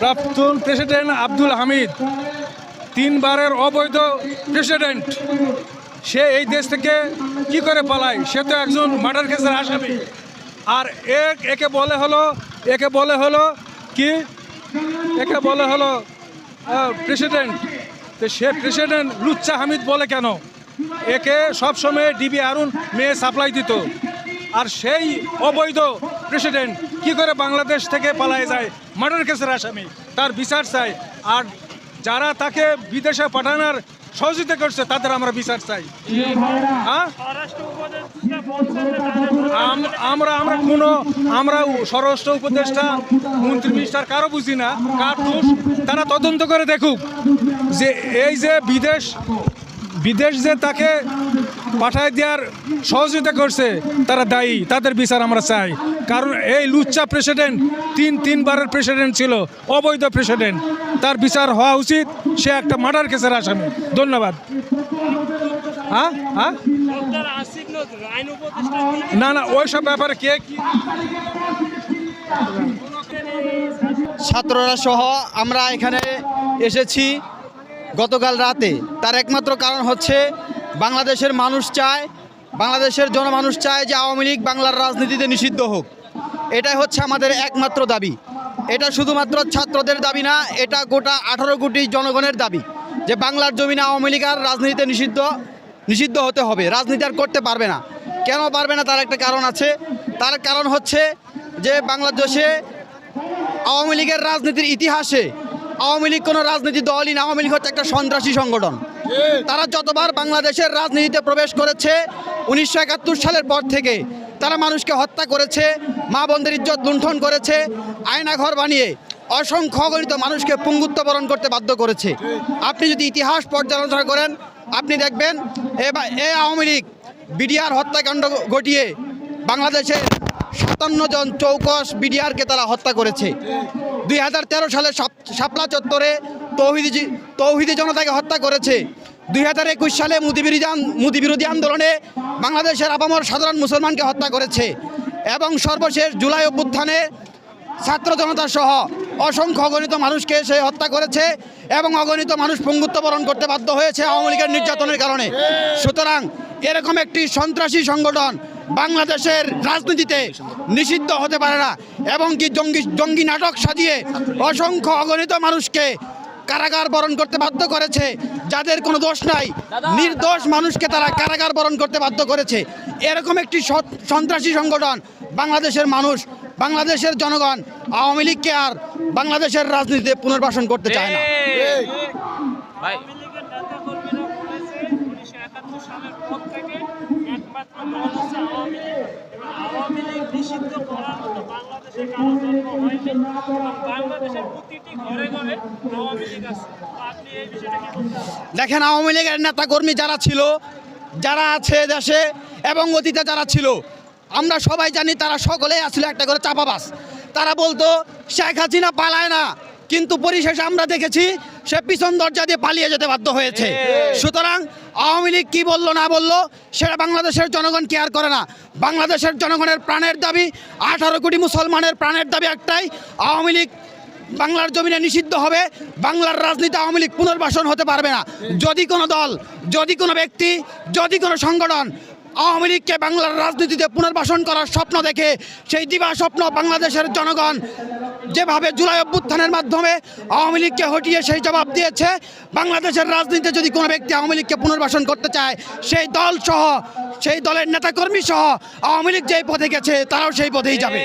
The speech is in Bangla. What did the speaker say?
প্রাক্তন প্রেসিডেন্ট আব্দুল হামিদ, তিনবারের অবৈধ প্রেসিডেন্ট। সে এই দেশ থেকে কি করে পালায়? সে তো একজন মার্ডার কেসের আসামি। আর এক, একে বলে হলো, একে বলে হলো কি? একে বলে হলো প্রেসিডেন্ট। তো সে প্রেসিডেন্ট লুচ্চা হামিদ বলে কেন? একে সবসময় ডিবি আরুন মেয়ে সাপ্লাই দিত। আর সেই অবৈধ প্রেসিডেন্ট কি করে বাংলাদেশ থেকে পালায় যায়? মার্ডার কেসের আসামি, তার বিচার চাই। আর যারা তাকে বিদেশে পাঠানোর সহযোগিতা করছে, তাদের আমরা বিচার চাই। হ্যাঁ? আম- আমরা আমরা কোনো, আমরা স্বরাষ্ট্র উপদেষ্টা, মন্ত্রী, মিনিস্টার কারও বুঝি না। কার তারা তদন্ত করে দেখুক যে এই যে বিদেশ বিদেশ যে তাকে পাঠায় দেওয়ার সহযোগিতা করছে, তারা দায়ী, তাদের বিচার আমরা চাই। কারণ এই লুচ্চা প্রেসিডেন্ট তিন, তিনবারের প্রেসিডেন্ট ছিল, অবৈধ প্রেসিডেন্ট। তার বিচার হওয়া উচিত, সে একটা মার্ডার কেসের আসামি। ধন্যবাদ। হ্যাঁ? হ্যাঁ? না না, ওইসব ব্যাপারে কি ছাত্ররা সহ আমরা এখানে এসেছি। গতকাল রাতে। তার একমাত্র কারণ হচ্ছে বাংলাদেশের মানুষ চায়, বাংলাদেশের জনমানুষ চায় যে আওয়ামী লীগ বাংলার রাজনীতিতে নিষিদ্ধ হোক। এটাই হচ্ছে আমাদের একমাত্র দাবি। এটা শুধুমাত্র ছাত্রদের দাবি না, এটা গোটা আঠারো কোটি জনগণের দাবি যে বাংলার জমিনে আওয়ামী লীগ আর রাজনীতিতে নিষিদ্ধ নিষিদ্ধ হতে হবে। রাজনীতি আর করতে পারবে না। কেন পারবে না তার একটা কারণ আছে। তার কারণ হচ্ছে যে বাংলাদেশে আওয়ামী লীগের রাজনীতির ইতিহাসে আওয়ামী লীগ কোনো রাজনীতি দলই না আওয়ামী লীগ হচ্ছে একটা সন্ত্রাসী সংগঠন। তারা যতবার বাংলাদেশের রাজনীতিতে প্রবেশ করেছে উনিশশো একাত্তর সালের পর থেকে তারা মানুষকে হত্যা করেছে মা বোনদের ইজ্জত লুণ্ঠন করেছে আয়নাঘর বানিয়ে অসংখ্য অগণিত মানুষকে পুঙ্গুত্ব বরণ করতে বাধ্য করেছে। আপনি যদি ইতিহাস পর্যালোচনা করেন আপনি দেখবেন এ আওয়ামী লীগ বিডিআর হত্যাকাণ্ড ঘটিয়ে বাংলাদেশের সাতান্ন জন চৌকস বিডিআরকে তারা হত্যা করেছে। দুই হাজার তেরো সালে শাপলা চত্বরে তৌহিদি তৌহিদি জনতাকে হত্যা করেছে। দুই হাজার একুশ সালে মুদি বিরোধী আন্দোলনে বাংলাদেশের আপামর সাধারণ মুসলমানকে হত্যা করেছে এবং সর্বশেষ জুলাই অভ্যুত্থানে ছাত্র জনতা সহ অসংখ্য অগণিত মানুষকে সে হত্যা করেছে এবং অগণিত মানুষ পঙ্গুত্ব বরণ করতে বাধ্য হয়েছে আওয়ামী লীগের নির্যাতনের কারণে। সুতরাং এরকম একটি সন্ত্রাসী সংগঠন বাংলাদেশের রাজনীতিতে নিষিদ্ধ হতে পারে না। এবং কি জঙ্গি জঙ্গি নাটক সাজিয়ে অসংখ্য অগণিত মানুষকে কারাগার বরণ করতে বাধ্য করেছে যাদের কোনো দোষ নাই। নির্দোষ মানুষকে তারা কারাগার বরণ করতে বাধ্য করেছে। এরকম একটি সৎ- সন্ত্রাসী সংগঠন বাংলাদেশের মানুষ বাংলাদেশের জনগণ আওয়ামী লীগকে আর বাংলাদেশের রাজনীতিতে পুনর্বাসন করতে চায় না আওয়ামী লীগের নেতা কর্মীরা বলেছে উনিশশো একাত্তর সালের পর থেকে দেখেন আওয়ামী লীগের নেতাকর্মী যারা ছিল, যারা আছে দেশে এবং অতীতে যারা ছিল, আমরা সবাই জানি তারা সকলেই আসলে একটা করে চাপাবাস। তারা বলতো, শেখ হাসিনা পালায় না। কিন্তু পরিশেষে আমরা দেখেছি সে পিছন দরজা দিয়ে পালিয়ে যেতে বাধ্য হয়েছে। সুতরাং আওয়ামী লীগ কী বলল না বলল সেটা বাংলাদেশের জনগণ কেয়ার করে না। বাংলাদেশের জনগণের প্রাণের দাবি আঠারো কোটি মুসলমানের প্রাণের দাবি একটাই আওয়ামী লীগ বাংলার জমিনে নিষিদ্ধ হবে বাংলার রাজনীতি আওয়ামী লীগ পুনর্বাসন হতে পারবে না। যদি কোনো দল যদি কোনো ব্যক্তি যদি কোনো সংগঠন আওয়ামী লীগকে বাংলার রাজনীতিতে পুনর্বাসন করার স্বপ্ন দেখে সেই দিবা স্বপ্ন বাংলাদেশের জনগণ যেভাবে জুলাই অভ্যুত্থানের মাধ্যমে আওয়ামী লীগকে হটিয়ে সেই জবাব দিয়েছে, বাংলাদেশের রাজনীতিতে যদি কোনো ব্যক্তি আওয়ামী লীগকে পুনর্বাসন করতে চায়, সেই দল সহ, সেই দলের নেতাকর্মী সহ আওয়ামী লীগ যেই পথে গেছে, তারাও সেই পথেই যাবে।